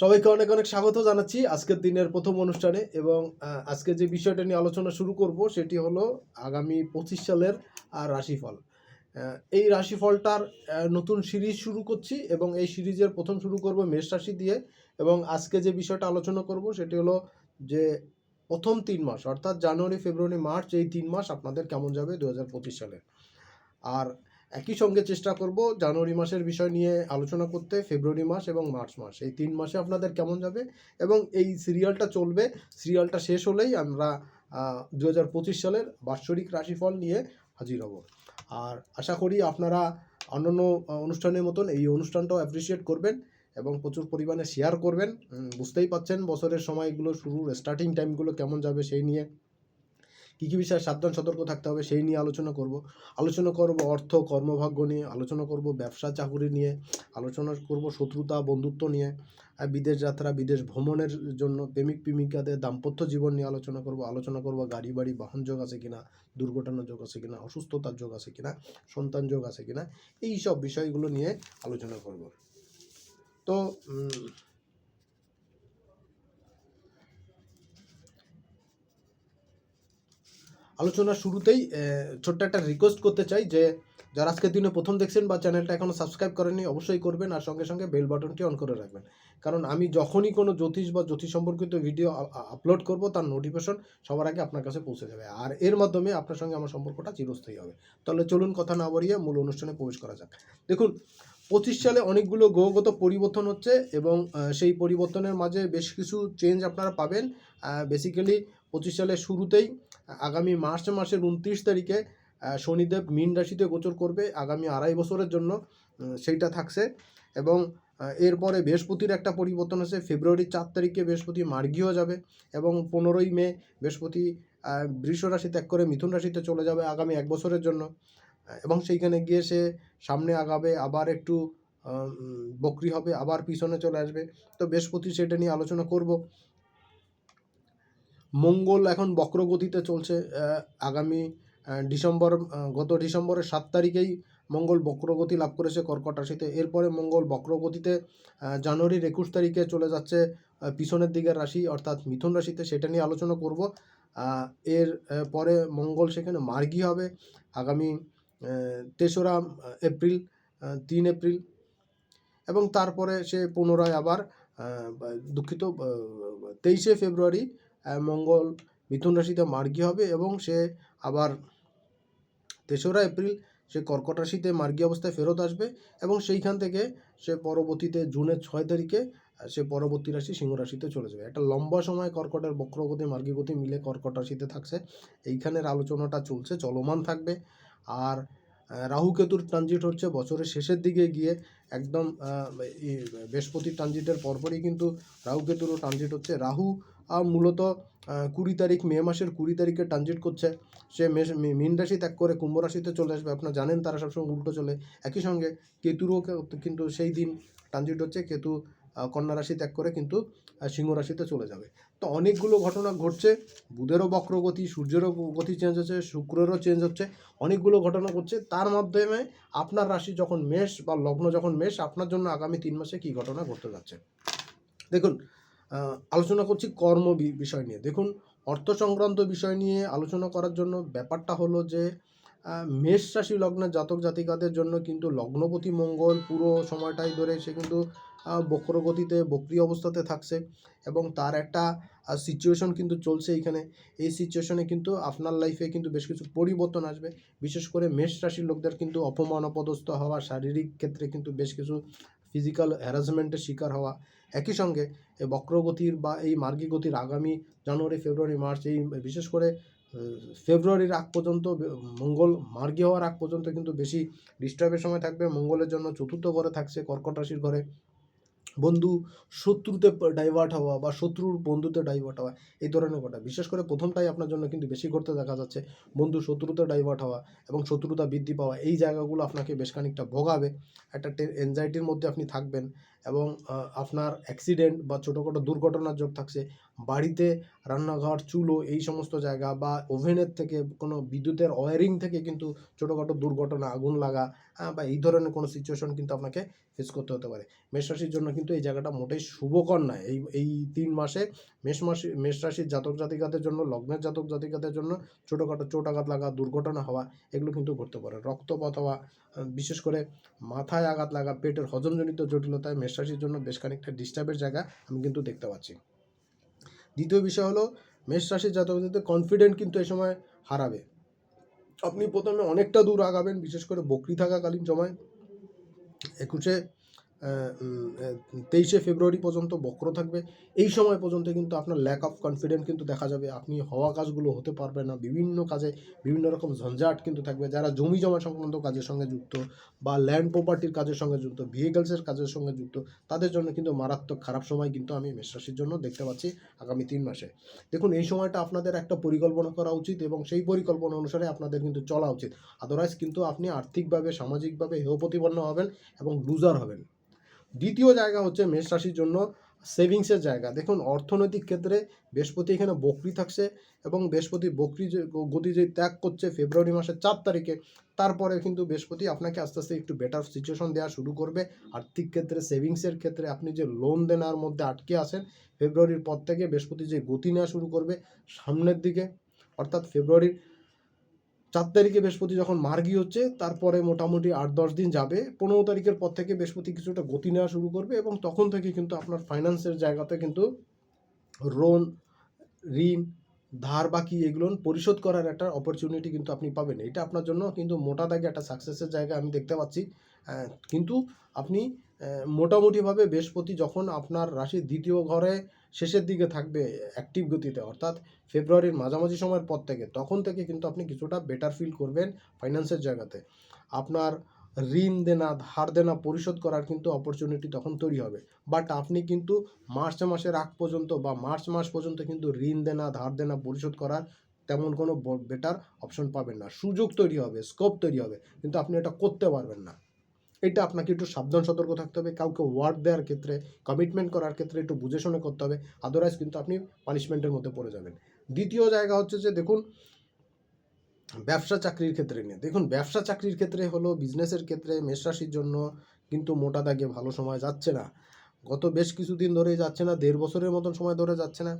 সবাইকে অনেক অনেক স্বাগত জানাচ্ছি আজকের দিনের প্রথম অনুষ্ঠানে এবং আজকে যে বিষয়টা নিয়ে আলোচনা শুরু করব সেটি হলো আগামী পঁচিশ সালের রাশিফল। এই রাশিফলটার নতুন সিরিজ শুরু করছি এবং এই সিরিজের প্রথম শুরু করব মেষ রাশি দিয়ে এবং আজকে যে বিষয়টা আলোচনা করব সেটি হলো যে প্রথম তিন মাস, অর্থাৎ জানুয়ারি, ফেব্রুয়ারি, মার্চ এই তিন মাস আপনাদের কেমন যাবে দু হাজার পঁচিশ সালে আর একই সঙ্গে চেষ্টা করব জানুয়ারি মাসের বিষয় নিয়ে আলোচনা করতে, ফেব্রুয়ারি মাস এবং মার্চ মাস। এই তিন মাসে আপনাদের কেমন যাবে? এবং এই সিরিয়ালটা চলবে, সিরিয়ালটা শেষ হলেই আমরা দু হাজার পঁচিশ সালের বাৎসরিক রাশিফল নিয়ে হাজির হব। আর আশা করি আপনারা অন্যান্য অনুষ্ঠানের মতন এই অনুষ্ঠানটাও অ্যাপ্রিসিয়েট করবেন এবং প্রচুর পরিমাণে শেয়ার করবেন। বুঝতেই পাচ্ছেন বছরের সময়গুলো শুরুর স্টার্টিং টাইমগুলো কেমন যাবে সেই নিয়ে। কী কী বিষয়ে সাবধান, সতর্ক থাকতে হবে সেই নিয়ে আলোচনা করব। আলোচনা করব অর্থ, কর্মভাগ্য নিয়ে, আলোচনা করব ব্যবসা, চাকুরি নিয়ে, আলোচনা করব শত্রুতা, বন্ধুত্ব নিয়ে বিদেশ যাত্রা, বিদেশ ভ্রমণের জন্য প্রেমিক, প্রেমিকাদের দাম্পত্য জীবন নিয়ে আলোচনা করব। আলোচনা করব গাড়ি, বাড়ি, বাহন যোগ আছে কিনা দুর্ঘটনা যোগ আছে কিনা, অসুস্থতার যোগ আছে কিনা, সন্তান যোগ আছে কিনা এই সব বিষয়গুলো নিয়ে আলোচনা করব। তো আলোচনার শুরুতেই ছোট্ট একটা রিকোয়েস্ট করতে চাই যে, যারা আজকের দিনে প্রথম দেখছেন বা চ্যানেলটা এখনও সাবস্ক্রাইব করেননি, অবশ্যই করবেন আর সঙ্গে সঙ্গে বেল বাটনটি অন করে রাখবেন। কারণ আমি যখনই কোনো জ্যোতিষ বা জ্যোতিষ সম্পর্কিত ভিডিও আপলোড করব, তার নোটিফিকেশন সবার আগে আপনার কাছে পৌঁছে যাবে। আর এর মাধ্যমে আপনার সঙ্গে আমার সম্পর্কটা চিরস্থায়ী হবে। তাহলে চলুন কথা না বাড়িয়ে মূল অনুষ্ঠানে প্রবেশ করা যাক। দেখুন, পঁচিশ সালে অনেকগুলো গ্রহগত পরিবর্তন হচ্ছে এবং সেই পরিবর্তনের মাঝে বেশ কিছু চেঞ্জ আপনারা পাবেন। বেসিক্যালি পঁচিশ সালের শুরুতেই আগামী মার্চ মাসের উনত্রিশ তারিখে শনিদেব মীন রাশিতে গোচর করবে। আগামী আড়াই বছরের জন্য সেইটা থাকছে। এবং এরপরে বৃহস্পতির একটা পরিবর্তন আছে। ফেব্রুয়ারির চার তারিখে বৃহস্পতি মার্গীয় যাবে এবং পনেরোই মে বৃহস্পতি বৃষ রাশি ত্যাগ করে মিথুন রাশিতে চলে যাবে আগামী এক বছরের জন্য। এবং সেইখানে গিয়ে সে সামনে আগাবে, আবার একটু বক্রি হবে, আবার পিছনে চলে আসবে। তো বৃহস্পতি সেটা নিয়ে আলোচনা করব। মঙ্গল এখন বক্রগতিতে চলছে আগামী ডিসেম্বর গত ডিসেম্বরের সাত তারিখেই মঙ্গল বক্রগতি লাভ করেছে কর্কট রাশিতে এরপরে মঙ্গল বক্রগতিতে জানুয়ারির একুশ তারিখে চলে যাচ্ছে পিছনের দিকের রাশি অর্থাৎ মিথুন রাশিতে সেটা নিয়ে আলোচনা করব। এর পরে মঙ্গল সেখানে মার্গী হবে, আগামী তেসরা এপ্রিল তিন এপ্রিল। এবং তারপরে সে পুনরায় আবার দুঃখিত তেইশে ফেব্রুয়ারি মঙ্গল, মিথুন রাশিতে মার্গী হবে এবং সে আবার তেসরা এপ্রিল সে কর্কট রাশিতে মার্গী অবস্থায় ফেরত আসবে এবং সেইখান থেকে সে পরবর্তীতে জুনের ছয় তারিখে সে পরবর্তী রাশি সিংহ রাশিতে চলে যাবে। একটা লম্বা সময় কর্কটের বক্রগতি মার্গী গতি মিলে কর্কট রাশিতে থাকছে। এইখানের আলোচনাটা চলছে, চলমান থাকবে। আর রাহু কেতুর ট্রানজিট হচ্ছে বছরের শেষের দিকে গিয়ে একদম বৃহস্পতির ট্রানজিটের পরপরই কিন্তু রাহু কেতুরও ট্রানজিট হচ্ছে। রাহু মূলত কুড়ি তারিখ, মে মাসের কুড়ি তারিখে ট্রানজিট করছে। সে মীন রাশি ত্যাগ করে কুম্ভ রাশিতে চলে আসবে। আপনারা জানেন তারা সবসময় উল্টো চলে। একই সঙ্গে কেতুরও কিন্তু সেই দিন ট্রানজিট হচ্ছে। কেতু কন্যা রাশি ত্যাগ করে কিন্তু সিংহ রাশিতে চলে যাবে। তো অনেকগুলো ঘটনা ঘটছে। বুধেরও বক্রগতি, সূর্যেরও গতি চেঞ্জ হচ্ছে, শুক্রেরও চেঞ্জ হচ্ছে। অনেকগুলো ঘটনা ঘটছে। তার মাধ্যমে আপনার রাশি যখন মেষ বা লগ্ন যখন মেষ, আপনার জন্য আগামী তিন মাসে কী ঘটনা ঘটতে যাচ্ছে? দেখুন আলোচনা করছি কর্ম বিষয় নিয়ে। দেখুন, অর্থ সংক্রান্ত বিষয় নিয়ে আলোচনা করার জন্য ব্যাপারটা হলো যে মেষ রাশি লগ্নের জাতক জাতিকাদের জন্য কিন্তু লগ্নপতি মঙ্গল পুরো সময়টাই ধরে সে কিন্তু বক্রগতিতে, বক্রি অবস্থাতে থাকছে এবং তার একটা সিচুয়েশন কিন্তু চলছে এইখানে। এই সিচুয়েশনে কিন্তু আপনার লাইফে কিন্তু বেশ কিছু পরিবর্তন আসবে। বিশেষ করে মেষ রাশির লোকদের কিন্তু অপমান, অপদস্থ হওয়া শারীরিক ক্ষেত্রে কিন্তু বেশ কিছু ফিজিক্যাল হ্যারাসমেন্টের শিকার হওয়া একই সঙ্গে বক্রগতির বা এই মার্গী গতির আগামী জানুয়ারি, ফেব্রুয়ারি, মার্চ এই বিশেষ করে ফেব্রুয়ারির আগ পর্যন্ত মঙ্গল মার্গী হওয়ার আগ পর্যন্ত কিন্তু বেশি ডিস্টার্বের সময় থাকবে। মঙ্গলের জন্য চতুর্থ ঘরে থাকছে কর্কট রাশির ঘরে। বন্ধু শত্রুতে ডাইভার্ট হওয়া বা শত্রুর বন্ধুতে ডাইভার্ট হওয়া, এই ধরনের ঘটা বিশেষ করে প্রথমটাই আপনার জন্য কিন্তু বেশি ঘটতে দেখা যাচ্ছে, বন্ধু শত্রুতে ডাইভার্ট হওয়া এবং শত্রুতা বৃদ্ধি পাওয়া, এই জায়গাগুলো আপনাকে বেশ খানিকটা ভোগাবে। একটা এনজাইটির মধ্যে আপনি থাকবেন এবং আপনার অ্যাক্সিডেন্ট বা ছোটোখাটো দুর্ঘটনার যোগ থাকছে বাড়িতে রান্নাঘর চুলো এই সমস্ত জায়গা বা ওভেনের থেকে কোনো বিদ্যুতের ওয়ারিং থেকে কিন্তু ছোটোখাটো দুর্ঘটনা আগুন লাগা হ্যাঁ, বা এই ধরনের কোনো সিচুয়েশন কিন্তু আপনাকে ফেস করতে হতে পারে। মেষ রাশির জন্য কিন্তু এই জায়গাটা মোটেই শুভকর নয়। এই এই তিন মাসে মেষ মাসে মেষ রাশির জাতক জাতিকাদের জন্য লগ্নের জাতক জাতিকাদের জন্য ছোটোখাটো চোট আঘাত লাগা দুর্ঘটনা হওয়া এগুলো কিন্তু ঘটতে পারে। রক্তপাত হওয়া বিশেষ করে মাথায় আঘাত লাগা, পেটের হজমজনিত জটিলতায় মেষরাশির জন্য বেশ খানিকটা ডিস্টার্বের জায়গা আমি কিন্তু দেখতে পাচ্ছি। দ্বিতীয় বিষয় হলো মেষ রাশির জাতক জাতিদের কনফিডেন্ট কিন্তু এই সময় হারাবে। আপনি প্রথমে অনেকটা দূর আগাবেন, বিশেষ করে বকরি থাকাকালীন সময়। একুশে তেইশে ফেব্রুয়ারি পর্যন্ত বক্র থাকবে। এই সময় পর্যন্ত কিন্তু আপনার ল্যাক অফ কনফিডেন্ট কিন্তু দেখা যাবে। আপনি হওয়া কাজগুলো হতে পারবে না। বিভিন্ন কাজে বিভিন্ন রকম ঝঞ্ঝাট কিন্তু থাকবে। যারা জমি জমা সংক্রান্ত কাজের সঙ্গে যুক্ত বা ল্যান্ড প্রপার্টির কাজের সঙ্গে যুক্ত ভেহিকেলসের কাজের সঙ্গে যুক্ত, তাদের জন্য কিন্তু মারাত্মক খারাপ সময় কিন্তু আমি মেষরাশির জন্য দেখতে পাচ্ছি আগামী তিন মাসে। দেখুন, এই সময়টা আপনাদের একটা পরিকল্পনা করা উচিত এবং সেই পরিকল্পনা অনুসারে আপনাদের কিন্তু চলা উচিত। আদারওয়াইজ কিন্তু আপনি আর্থিকভাবে, সামাজিকভাবে হেয় প্রতিপন্ন হবেন এবং লুজার হবেন। দ্বিতীয় জায়গা হচ্ছে মেষ রাশির জন্য সেভিংসের জায়গা। দেখুন, অর্থনৈতিক ক্ষেত্রে বৃহস্পতি এখানে বকরি থাকছে এবং বৃহস্পতি বকরি যে গতি যে ত্যাগ করছে ফেব্রুয়ারি মাসের চার তারিখে তারপরে কিন্তু বৃহস্পতি আপনাকে আস্তে আস্তে একটু বেটার সিচুয়েশন দেওয়া শুরু করবে। আর্থিক ক্ষেত্রে, সেভিংসের ক্ষেত্রে আপনি যে লোন দেনার মধ্যে আটকে আসেন ফেব্রুয়ারির পর থেকে বৃহস্পতি যে গতি নেওয়া শুরু করবে সামনের দিকে, অর্থাৎ ফেব্রুয়ারির চার তারিখে বৃহস্পতি যখন মার্গি হচ্ছে, তারপরে মোটামুটি আট দশ দিন যাবে। পনেরো তারিখের পর থেকে বৃহস্পতি কিছুটা গতি নেওয়া শুরু করবে এবং তখন থেকে কিন্তু আপনার ফাইন্যান্সের জায়গাতে কিন্তু লোন ঋণ, ধার বাকি এগুলো পরিশোধ করার একটা অপরচুনিটি কিন্তু আপনি পাবেন। এটা আপনার জন্য কিন্তু মোটা দাগে একটা সাকসেসের জায়গা আমি দেখতে পাচ্ছি। কিন্তু আপনি মোটামুটিভাবে বৃহস্পতি যখন আপনার রাশির দ্বিতীয় ঘরে শেষের দিকে থাকবে অ্যাক্টিভ গতিতে। অর্থাৎ ফেব্রুয়ারির মাঝামাঝি সময়ের পর থেকে, তখন থেকে কিন্তু আপনি কিছুটা বেটার ফিল করবেন ফাইন্যান্সের জায়গাতে। আপনার ঋণ দেনা, ধার দেনা পরিশোধ করার কিন্তু অপরচুনিটি তখন তৈরি হবে। বাট আপনি কিন্তু মার্চ মাসের আগ পর্যন্ত বা মার্চ মাস পর্যন্ত কিন্তু ঋণ দেনা, ধার দেনা পরিশোধ করার তেমন কোনো বেটার অপশন পাবেন না। সুযোগ তৈরি হবে স্কোপ তৈরি হবে, কিন্তু আপনি এটা করতে পারবেন না। এটা আপনাকে একটু সাবধান, সতর্ক থাকতে হবে। কাউকে ওয়ার্ড দেওয়ার ক্ষেত্রে কমিটমেন্ট করার ক্ষেত্রে একটু বুঝে শুনে করতে হবে। আদারওয়াইজ কিন্তু আপনি পানিশমেন্টের মধ্যে পড়ে যাবেন। দ্বিতীয় জায়গা হচ্ছে যে, দেখুন, ব্যবসা চাকরির ক্ষেত্রে নিয়ে। দেখুন, ব্যবসা চাকরির ক্ষেত্রে হলো বিজনেসের ক্ষেত্রে মেষরাশির জন্য কিন্তু মোটা দাগে ভালো সময় যাচ্ছে না। গত বেশ কিছুদিন ধরেই যাচ্ছে না, দেড় বছরের মতন সময় ধরে যাচ্ছে না।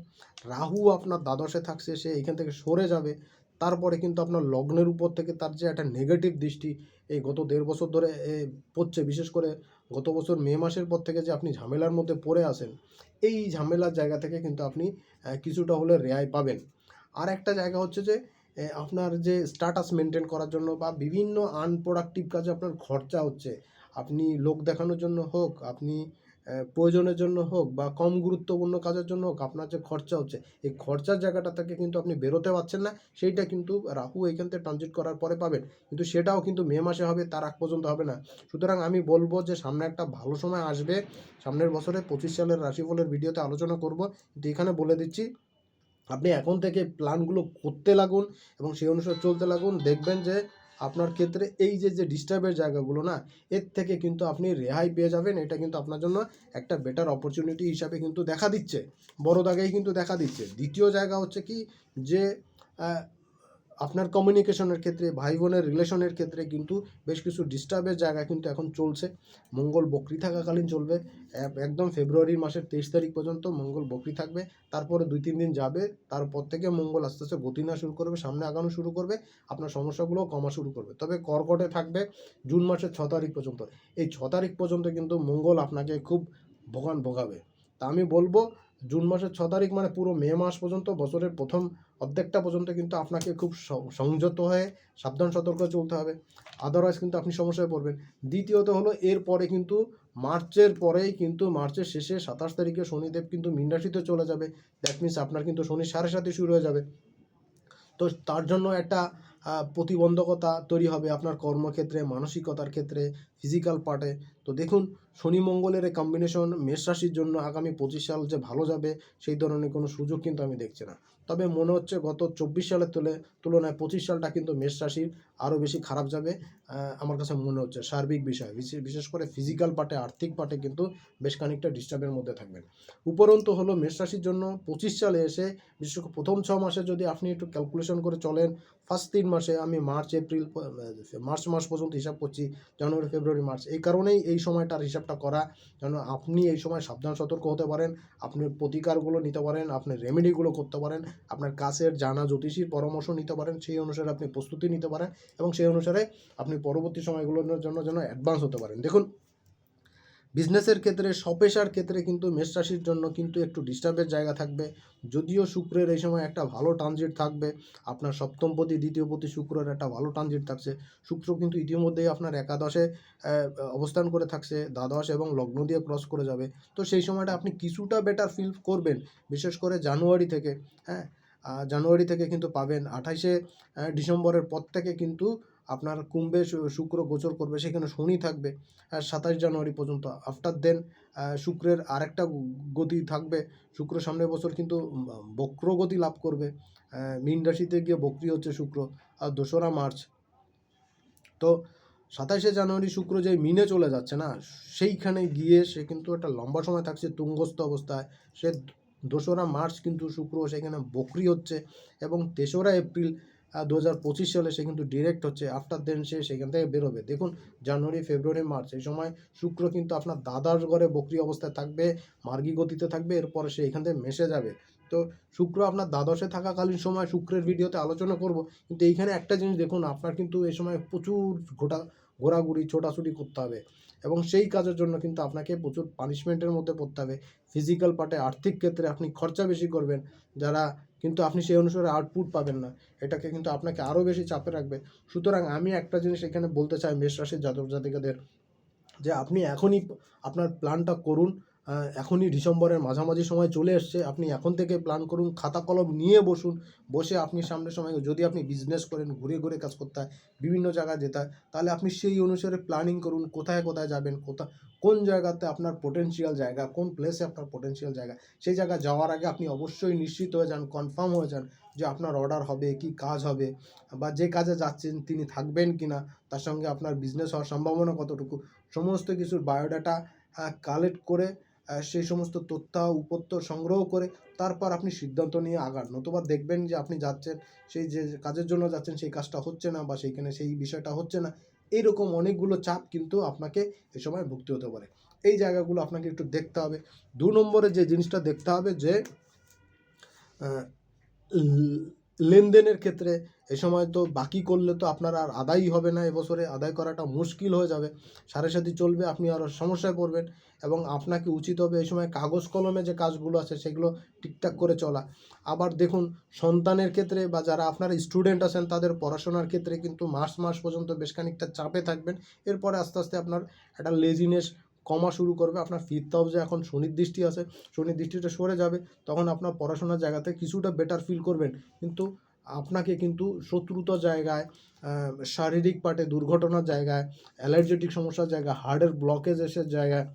রাহু আপনার দ্বাদশে থাকছে, সে এখান থেকে সরে যাবে। তারপরে কিন্তু আপনার লগ্নের উপর থেকে তার যে একটা নেগেটিভ দৃষ্টি, এই গত দেড় বছর ধরে পড়ছে, বিশেষ করে গত বছর মে মাসের পর থেকে যে আপনি ঝামেলার মধ্যে পড়ে আসেন এই ঝামেলার জায়গা থেকে কিন্তু আপনি কিছুটা হলে রেহাই পাবেন। আর একটা জায়গা হচ্ছে যে আপনার যে স্ট্যাটাস মেনটেন করার জন্য বা বিভিন্ন আনপ্রোডাক্টিভ কাজে আপনার খরচা হচ্ছে, আপনি লোক দেখানোর জন্য হোক, আপনি প্রয়োজনের জন্য হোক বা কম গুরুত্বপূর্ণ কাজের জন্য হোক আপনার যে খরচা হচ্ছে, এই খরচার জায়গাটা থেকে কিন্তু আপনি বেরোতে পারছেন না। সেইটা কিন্তু রাহু এখান থেকে ট্রানজিট করার পরে পাবেন। কিন্তু সেটাও কিন্তু মে মাসে হবে, তার আগ পর্যন্ত হবে না। সুতরাং আমি বলব যে সামনে একটা ভালো সময় আসবে। সামনের বছরে পঁচিশ সালের রাশিফলের ভিডিওতে আলোচনা করব। কিন্তু এখানে বলে দিচ্ছি, আপনি এখন থেকে প্ল্যানগুলো করতে লাগুন এবং সেই অনুসারে চলতে লাগুন। দেখবেন যে আপনার ক্ষেত্রে এই যে যে ডিস্টার্বের জায়গাগুলো না, এর থেকে কিন্তু আপনি রেহাই পেয়ে যাবেন। এটা কিন্তু আপনার জন্য একটা বেটার অপরচুনিটি হিসাবে কিন্তু দেখা দিচ্ছে। বড় দাগেই কিন্তু দেখা দিচ্ছে। দ্বিতীয় জায়গা হচ্ছে কি যে আপনার কমিউনিকেশনের ক্ষেত্রে ভাই বোনের রিলেশনের ক্ষেত্রে কিন্তু বেশ কিছু ডিস্টার্বের জায়গা কিন্তু এখন চলছে। মঙ্গল বকরি থাকাকালীন চলবে। একদম ফেব্রুয়ারি মাসের তেইশ তারিখ পর্যন্ত মঙ্গল বকরি থাকবে। তারপরে দুই, তিন দিন যাবে। তারপর থেকে মঙ্গল আস্তে আস্তে গতি না শুরু করবে, সামনে আগানো শুরু করবে। আপনার সমস্যাগুলো কমা শুরু করবে। তবে কর্কটে থাকবে জুন মাসের ছ তারিখ পর্যন্ত। এই ছ তারিখ পর্যন্ত কিন্তু মঙ্গল আপনাকে খুব ভোগান ভোগাবে। তা আমি বলব জুন মাসের ছ তারিখ মানে পুরো মে মাস পর্যন্ত, বছরের প্রথম অর্ধেকটা পর্যন্ত কিন্তু আপনাকে খুব সংযত হয়ে সাবধান সতর্ক চলতে হবে। আদারওয়াইজ কিন্তু আপনি সমস্যায় পড়বেন। দ্বিতীয়ত হলো এরপরে কিন্তু মার্চের পরেই কিন্তু মার্চের শেষে সাতাশ তারিখে শনিদেব কিন্তু মীন রাশিতে চলে যাবে। দ্যাট মিনস আপনার কিন্তু শনি সাড়ে সাথে শুরু হয়ে যাবে। তো তার জন্য একটা প্রতিবন্ধকতা তৈরি হবে আপনার কর্মক্ষেত্রে, মানসিকতার ক্ষেত্রে ফিজিক্যাল পার্টে তো দেখুন, শনি মঙ্গলের এই কম্বিনেশন মেষ রাশির জন্য আগামী পঁচিশ সাল যে ভালো যাবে, সেই ধরনের কোনো সুযোগ কিন্তু আমি দেখছি না। তবে মনে হচ্ছে গত চব্বিশ সালের তুলে তুলনায় পঁচিশ সালটা কিন্তু মেষ রাশির আরও বেশি খারাপ যাবে আমার কাছে মনে হচ্ছে। সার্বিক বিষয়, বিশেষ- করে ফিজিক্যাল পার্টে আর্থিক পার্টে কিন্তু বেশ খানিকটা ডিস্টার্বের মধ্যে থাকবেন। উপরন্তু হলো মেষ রাশির জন্য পঁচিশ সালে এসে, বিশেষ প্রথম ছ মাসে যদি আপনি একটু ক্যালকুলেশন করে চলেন ফার্স্ট তিন মাসে আমি মার্চ, এপ্রিল মার্চ মাস পর্যন্ত হিসাব করছি, জানুয়ারি, ফেব্রুয়ারি, মার্চ। এই কারণেই এই সময়টার হিসাবটা করা। যেন আপনি এই সময় সাবধান, সতর্ক হতে পারেন, আপনি প্রতিকারগুলো নিতে পারেন, আপনি রেমেডিগুলো করতে পারেন, আপনার কাছের জানা জ্যোতিষীর পরামর্শ নিতে পারেন, সেই অনুসারে আপনি প্রস্তুতি নিতে পারেন এবং সেই অনুসারে আপনি পরবর্তী সময়গুলোর জন্য যেন অ্যাডভান্স হতে পারেন। দেখুন বিজনেসের ক্ষেত্রে সপেশার ক্ষেত্রে কিন্তু মেষ রাশির জন্য কিন্তু একটু ডিস্টার্বের জায়গা থাকবে। যদিও শুক্রের এই সময় একটা ভালো ট্রানজিট থাকবে। আপনার সপ্তমপতি দ্বিতীয়পতি শুক্রের একটা ভালো ট্রানজিট থাকছে। শুক্র কিন্তু ইতিমধ্যেই আপনার একাদশে অবস্থান করে থাকছে। দ্বাদশ এবং লগ্ন দিয়ে ক্রস করে যাবে। তো সেই সময়টা আপনি কিছুটা বেটার ফিল করবেন, বিশেষ করে জানুয়ারি থেকে হ্যাঁ? জানুয়ারি থেকে কিন্তু পাবেন। আঠাইশে ডিসেম্বরের পর থেকে কিন্তু আপনার কুম্ভে শুক্র গোচর করবে, সেখানে শনি থাকবে সাতাশ জানুয়ারি পর্যন্ত। আফটার দেন শুক্রের আরেকটা গতি থাকবে, শুক্র সামনের বছর কিন্তু বক্র গতি লাভ করবে মীন রাশিতে গিয়ে বক্রি হচ্ছে শুক্র, আর দোসরা মার্চ। তো সাতাশে জানুয়ারি শুক্র যে মিনে চলে যাচ্ছে না, সেইখানে গিয়ে সে কিন্তু একটা লম্বা সময় থাকছে তুঙ্গস্থ অবস্থায়। সে দোসরা মার্চ কিন্তু শুক্র সেখানে বকরি হচ্ছে এবং তেসরা এপ্রিল দু হাজার পঁচিশ সালে সে কিন্তু ডিরেক্ট হচ্ছে আফটার দেন সে সেখান থেকে বেরোবে। দেখুন, জানুয়ারি, ফেব্রুয়ারি, মার্চ, এই সময় শুক্র কিন্তু আপনার দাদার ঘরে বকরি অবস্থায় থাকবে, মার্গী গতিতে থাকবে, এরপরে সে এখান থেকে মেশে যাবে। তো শুক্র আপনার দ্বাদশে থাকাকালীন সময় শুক্রের ভিডিওতে আলোচনা করব, কিন্তু এইখানে একটা জিনিস দেখুন, আপনার কিন্তু এই সময় প্রচুর ঘোটা ঘোরাঘুরি, ছোটাছুটি করতে হবে। এবং সেই কাজের জন্য কিন্তু আপনাকে প্রচুর পানিশমেন্টের মধ্যে পড়তে হবে। ফিজিক্যাল পার্টে আর্থিক ক্ষেত্রে আপনি খরচা বেশি করবেন। যারা কিন্তু আপনি সেই অনুসারে আউটপুট পাবেন না। এটাকে কিন্তু আপনাকে আরও বেশি চাপে রাখবে। সুতরাং আমি একটা জিনিস এখানে বলতে চাই মেষ রাশির জাতক জাতিকাদের যে আপনি এখনই আপনার প্ল্যানটা করুন। এখনই ডিসেম্বরের মাঝামাঝি সময় চলে এসছে। আপনি এখন থেকে প্ল্যান করুন, খাতা কলম নিয়ে বসুন, বসে আপনি সামনের সময় যদি আপনি বিজনেস করেন, ঘুরে ঘুরে কাজ করতে হয়, বিভিন্ন জায়গায় যেতে হয়, তাহলে আপনি সেই অনুসারে প্ল্যানিং করুন, কোথায় কোথায় যাবেন, কোথা, কোন জায়গাতে আপনার পোটেনশিয়াল জায়গা, কোন প্লেসে আপনার পোটেনশিয়াল জায়গা। সেই জায়গা যাওয়ার আগে আপনি অবশ্যই নিশ্চিত হয়ে যান কনফার্ম হয়ে যান যে আপনার অর্ডার হবে, কি কাজ হবে, বা যে কাজে যাচ্ছেন তিনি থাকবেন কি না তার সঙ্গে আপনার বিজনেস হওয়ার সম্ভাবনা কতটুকু, সমস্ত কিছুর বায়োডাটা কালেক্ট করে সেই সমস্ত তথ্য উপত্য সংগ্রহ করে তারপর আপনি সিদ্ধান্ত নিয়ে আগান। নতুবা দেখবেন যে আপনি যাচ্ছেন, সেই যে কাজের জন্য যাচ্ছেন, সেই কাজটা হচ্ছে না বা সেইখানে সেই বিষয়টা হচ্ছে না। এইরকম অনেকগুলো চাপ কিন্তু আপনাকে এ সময় ভুগতে হতে পারে। এই জায়গাগুলো আপনাকে একটু দেখতে হবে। দু নম্বরে যে জিনিসটা দেখতে হবে যে লেনদেনের ক্ষেত্রে এ সময় তো বাকি করলে তো আপনার আর আদায়ই হবে না, এবছরে আদায় করাটা মুশকিল হয়ে যাবে। সাড়ে সাথে চলবে, আপনি আরও সমস্যায় পড়বেন এবং আপনাকে উচিত হবে এই সময় কাগজ কলমে যে কাজগুলো আছে সেগুলো ঠিকঠাক করে চলা। আবার দেখুন, সন্তানের ক্ষেত্রে বা যারা আপনার স্টুডেন্ট আছেন, তাদের পড়াশোনার ক্ষেত্রে কিন্তু মাস মাস পর্যন্ত বেশ খানিকটা চাপে থাকবেন। এরপরে আস্তে আস্তে আপনার একটা লেজিনেস কমা শুরু করবে। আপনার ফিফথ হাউসে এখন শনির দৃষ্টি আছে, শনির দৃষ্টিটা সরে যাবে, তখন আপনার পড়াশোনার জায়গাতে কিছুটা বেটার ফিল করবেন। কিন্তু আপনাকে কিন্তু শত্রুতা জায়গায় শারীরিক পাটে দুর্ঘটনার জায়গায় অ্যালার্জেটিক সমস্যার জায়গায় হার্টের ব্লকেজ এসে জায়গায়,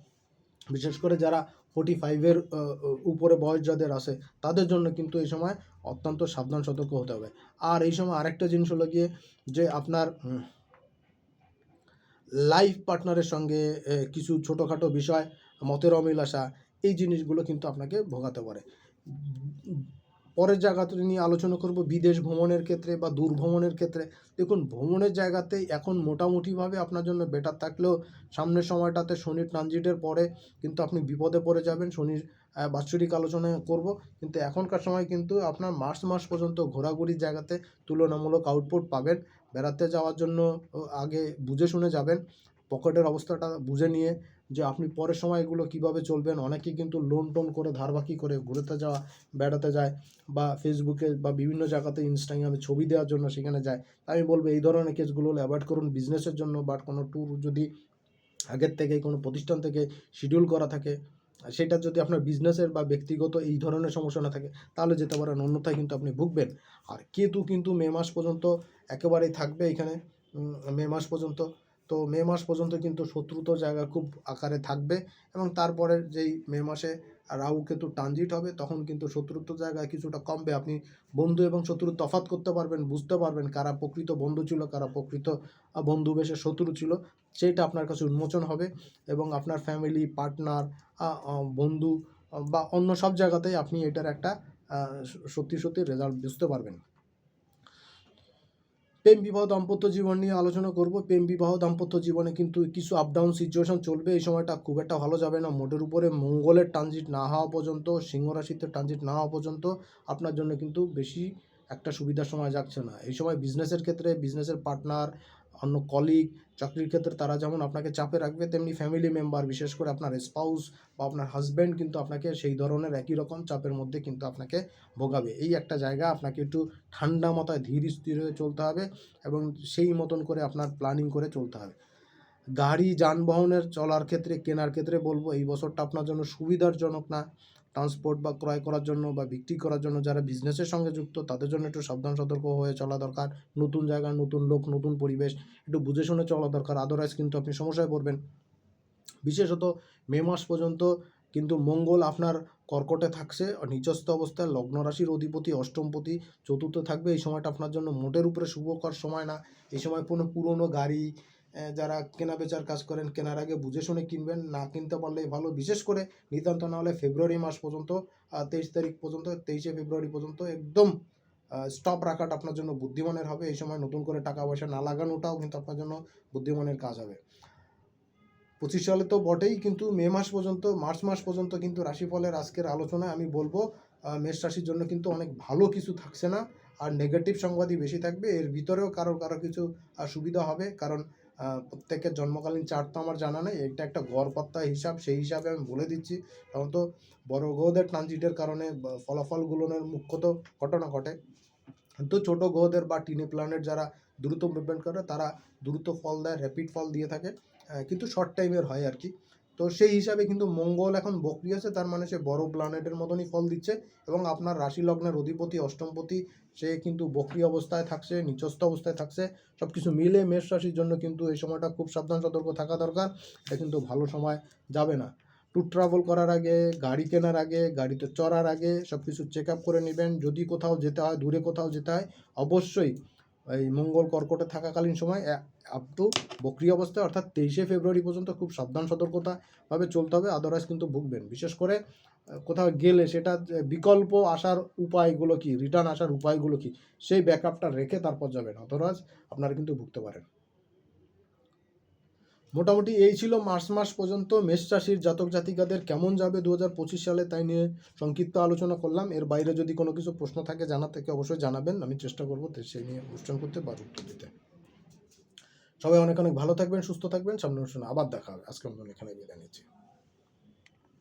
বিশেষ করে যারা ফোর্টি ফাইভের উপরে বয়স যাদের আছে, তাদের জন্য কিন্তু এই সময় অত্যন্ত সাবধান, সতর্ক হতে হবে। আর এই সময় আরেকটা জিনিস হলো গিয়ে যে আপনার লাইফ পার্টনারের সঙ্গে কিছু ছোটোখাটো বিষয়, মতের অমিল আসা এই জিনিসগুলো কিন্তু আপনাকে ভোগাতে পারে। পরের জায়গাতে নিয়ে আলোচনা করব, বিদেশ ভ্রমণের ক্ষেত্রে বা দূর ভ্রমণের ক্ষেত্রে। দেখুন, ভ্রমণের জায়গাতেই এখন মোটামুটিভাবে আপনার জন্য বেটার থাকলেও সামনের সময়টাতে শনির ট্রানজিটের পরে কিন্তু আপনি বিপদে পড়ে যাবেন। শনির বাৎসরিক আলোচনা করব। কিন্তু এখনকার সময় কিন্তু আপনার মার্চ মাস পর্যন্ত ঘোরাঘুরির জায়গাতে তুলনামূলক আউটপুট পাবেন। বেড়াতে যাওয়ার জন্য আগে বুঝে শুনে যাবেন। পকেটের অবস্থাটা বুঝে নিয়ে যে আপনি পরের সময় এগুলো কীভাবে চলবেন। অনেকেই কিন্তু লোন টোন করে ধারবাকি করে ঘুরতে যাওয়া, বেড়াতে যায় বা ফেসবুকে বা বিভিন্ন জায়গাতে ইনস্টাগ্রামে ছবি দেওয়ার জন্য সেখানে যায়। তাই আমি বলব এই ধরনের কেসগুলো অ্যাভয়েড করুন বিজনেসের জন্য বাট কোনো ট্যুর যদি আগের থেকে কোনো প্রতিষ্ঠান থেকে শিডিউল করা থাকে। সেটা যদি আপনার বিজনেসের বা ব্যক্তিগত এই ধরনের সমস্যা না থাকে, তাহলে যেতে পারেন, অন্যথায় কিন্তু আপনি ভুগবেন। আর কেতু কিন্তু মে মাস পর্যন্ত একেবারেই থাকবে এখানে মে মাস পর্যন্ত। তো মে মাস পর্যন্ত কিন্তু শত্রুত জায়গা খুব আকারে থাকবে এবং তারপরে যেই মে মাসে রাহু কেতু ট্রানজিট হবে, তখন কিন্তু শত্রুত্ব জায়গায় কিছুটা কমবে। আপনি বন্ধু এবং শত্রু তফাত করতে পারবেন, বুঝতে পারবেন কারা প্রকৃত বন্ধু ছিল, কারা প্রকৃত বন্ধু বেশে শত্রু ছিল। সেটা আপনার কাছে উন্মোচন হবে এবং আপনার ফ্যামিলি পার্টনার বন্ধু বা অন্য সব জায়গাতেই আপনি এটার একটা সত্যি সত্যি রেজাল্ট বুঝতে পারবেন। প্রেম বিবাহ দাম্পত্য জীবন নিয়ে আলোচনা করব। প্রেম বিবাহ দাম্পত্য জীবনে কিন্তু কিছু আপ ডাউন সিচুয়েশন চলবে। এই সময়টা খুব একটা ভালো যাবে না। মোটের উপরে মঙ্গলের ট্রানজিট না হওয়া পর্যন্ত সিংহ রাশিতে ট্রানজিট না হওয়া পর্যন্ত আপনার জন্য কিন্তু বেশি একটা সুবিধার সময় যাচ্ছে না। এই সময় বিজনেসের ক্ষেত্রে বিজনেসের পার্টনার অন্য কলিগ চাকরির ক্ষেত্রে তারা যেমন আপনাকে চাপে রাখবে, তেমনি ফ্যামিলি মেম্বার বিশেষ করে আপনার স্পাউস বা আপনার হাজব্যান্ড কিন্তু আপনাকে সেই ধরনের একই রকম চাপের মধ্যে কিন্তু আপনাকে ভোগাবে। এই একটা জায়গা আপনাকে একটু ঠান্ডা মাথায় ধীর স্থির হয়ে চলতে হবে এবং সেই মতন করে আপনার প্ল্যানিং করে চলতে হবে। গাড়ি, যানবাহনের চলার ক্ষেত্রে, কেনার ক্ষেত্রে বলব, এই বছরটা আপনার জন্য সুবিধারজনক না। ট্রান্সপোর্ট বা ক্রয় করার জন্য বা বিক্রি করার জন্য যারা বিজনেসের সঙ্গে যুক্ত, তাদের জন্য একটু সাবধান, সতর্ক হয়ে চলা দরকার। নতুন জায়গা নতুন লোক, নতুন পরিবেশ, একটু বুঝে শুনে চলা দরকার। আদারওয়াইজ কিন্তু আপনি সমস্যায় পড়বেন। বিশেষত মে মাস পর্যন্ত কিন্তু মঙ্গল আপনার কর্কটে থাকছে, নিচস্থ অবস্থায় লগ্ন রাশির অধিপতি, অষ্টমপতি, চতুর্থ থাকবে। এই সময়টা আপনার জন্য মোটের উপরে শুভকর সময় না। এই সময় কোনো পুরনো গাড়ি যারা কেনা বেচার কাজ করেন, কেনার আগে বুঝে শুনে কিনবেন, না কিনতে পারলেই ভালো। বিশেষ করে নিতান্ত না হলে ফেব্রুয়ারি মাস পর্যন্ত তেইশ তারিখ পর্যন্ত, তেইশে ফেব্রুয়ারি পর্যন্ত একদম স্টপ রাখাটা আপনার জন্য বুদ্ধিমানের হবে। এই সময় নতুন করে টাকা পয়সা না লাগানোটাও কিন্তু আপনার জন্য বুদ্ধিমানের কাজ হবে। পঁচিশ সালে তো বটেই, কিন্তু মে মাস পর্যন্ত, মার্চ মাস পর্যন্ত কিন্তু রাশিফলের আজকের আলোচনায় আমি বলব মেষ রাশির জন্য কিন্তু অনেক ভালো কিছু থাকছে না। আর নেগেটিভ সংবাদই বেশি থাকবে। এর ভিতরেও কারও কারও কিছু সুবিধা হবে। কারণ প্রত্যেকের জন্মকালীন চার্ট তো আমার জানা নেই। এটা একটা গড়পত্তা হিসাব, সেই হিসাবে আমি বলে দিচ্ছি। কারণ তো বড় গ্রহদের ট্রানজিটের কারণে ফলাফলগুলোনের মুখ্যত ঘটনা ঘটে। তো ছোট গ্রহদের বা টিনে প্ল্যানেট যারা দ্রুত মুভমেন্ট করে, তারা দ্রুত ফল দেয় র্যাপিড ফল দিয়ে থাকে। কিন্তু শর্ট টাইমের হয় আর কি। তো সেই হিসাবে কিন্তু মঙ্গল এখন বকরি আছে, তার মানে সে বড় প্ল্যানেটের মতনই ফল দিচ্ছে এবং আপনার রাশি লগ্নের অধিপতি, অষ্টমপতি, সে কিন্তু বকরি অবস্থায় থাকছে, নিচস্থ অবস্থায় থাকছে সব কিছু মিলে মেষ রাশির জন্য কিন্তু এই সময়টা খুব সাবধান, সতর্ক থাকা দরকার, এটা কিন্তু ভালো সময় যাবে না। ট্যুর ট্রাভেল করার আগে, গাড়ি কেনার আগে, গাড়িতে চড়ার আগে সব কিছু চেক আপ করে নেবেন, যদি কোথাও যেতে হয়, দূরে কোথাও যেতে হয়, অবশ্যই এই মঙ্গল কর্কটে থাকাকালীন সময় আপ টু বক্রি অবস্থায়, অর্থাৎ তেইশে ফেব্রুয়ারি পর্যন্ত খুব সাবধান, সতর্কতাভাবে চলতে হবে আদারওয়াইজ কিন্তু ভুগবেন। বিশেষ করে কোথাও গেলে সেটা বিকল্প আসার উপায়গুলো কি? রিটার্ন আসার উপায়গুলো কি? সেই ব্যাকআপটা রেখে তারপর যাবেন। আদারওয়াইজ আপনারা কিন্তু ভুগতে পারেন। মোটামুটি এই ছিল মার্চ মাস পর্যন্ত মেষ চাষির জাতক জাতিকাদের কেমন যাবে দু হাজার পঁচিশ সালে তাই নিয়ে সংক্ষিপ্ত আলোচনা করলাম। এর বাইরে যদি কোনো কিছু প্রশ্ন থাকে জানা থেকে অবশ্যই জানাবেন। আমি চেষ্টা করব সেই নিয়ে অনুষ্ঠান করতে বা উত্তর দিতে। সবাই অনেক অনেক ভালো থাকবেন, সুস্থ থাকবেন। সামনে অনুষ্ঠানে আবার দেখা হবে। আজকে আমরা এখানে বিদায় নিচ্ছি।